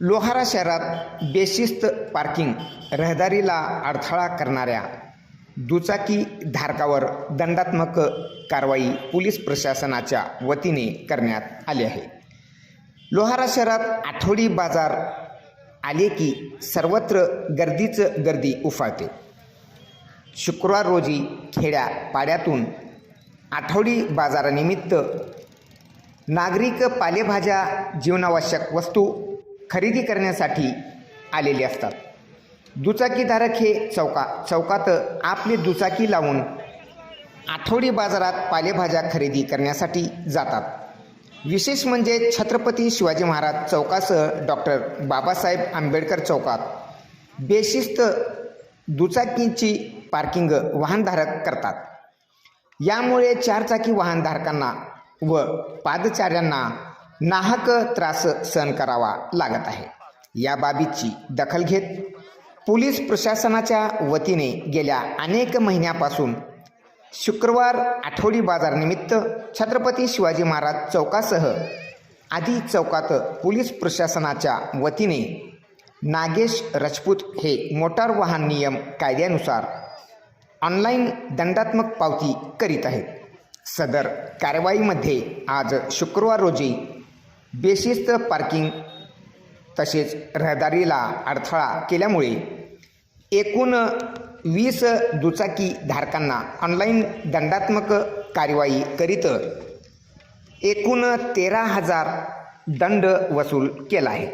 लोहारा शहरात बेशिस्त पार्किंग रहदारीला अडथळा करणाऱ्या दुचाकी धारकावर दंडात्मक कारवाई पोलीस प्रशासनाच्या वतीने करण्यात आली आहे. लोहारा शहरात आठवडी बाजार आले की सर्वत्र गर्दीच गर्दी उफाळते. शुक्रवार रोजी खेड्या पाड्यातून आठवडी बाजारानिमित्त नागरिक पालेभाज्या जीवनावश्यक वस्तू खरेदी करण्यासाठी आलेले असतात. दुचाकीधारक हे चौका चौकात आपली दुचाकी लावून आठवडी बाजारात पालेभाज्या खरेदी करण्यासाठी जातात. विशेष म्हणजे छत्रपती शिवाजी महाराज चौकासह डॉक्टर बाबासाहेब आंबेडकर चौकात बेशिस्त दुचाकींची पार्किंग वाहनधारक करतात. यामुळे चारचाकी वाहनधारकांना व पादचाऱ्यांना नाहक त्रास सहन करावा लागत आहे. या बाबीची दखल घेत पोलीस प्रशासनाच्या वतीने गेल्या अनेक महिन्यापासून शुक्रवार आठवडी बाजारनिमित्त छत्रपती शिवाजी महाराज चौकासह आदी चौकात पोलीस प्रशासनाच्या वतीने नागेश राजपूत हे मोटार वाहन नियम कायद्यानुसार ऑनलाईन दंडात्मक पावती करीत आहेत. सदर कारवाईमध्ये आज शुक्रवार रोजी बेशिस्त पार्किंग तसेच रहदारीला अडथळा केल्यामुळे एकूण वीस दुचाकी धारकांना ऑनलाईन दंडात्मक कारवाई करीत एकूण तेरा हजार दंड वसूल केला आहे.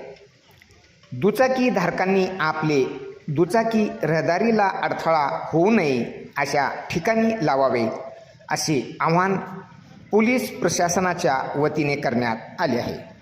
दुचाकी धारकांनी आपले दुचाकी रहदारीला अडथळा होऊ नये अशा ठिकाणी लावावे असे आव्हान पोलीस प्रशासनाच्या वतीने करण्यात आले आहे.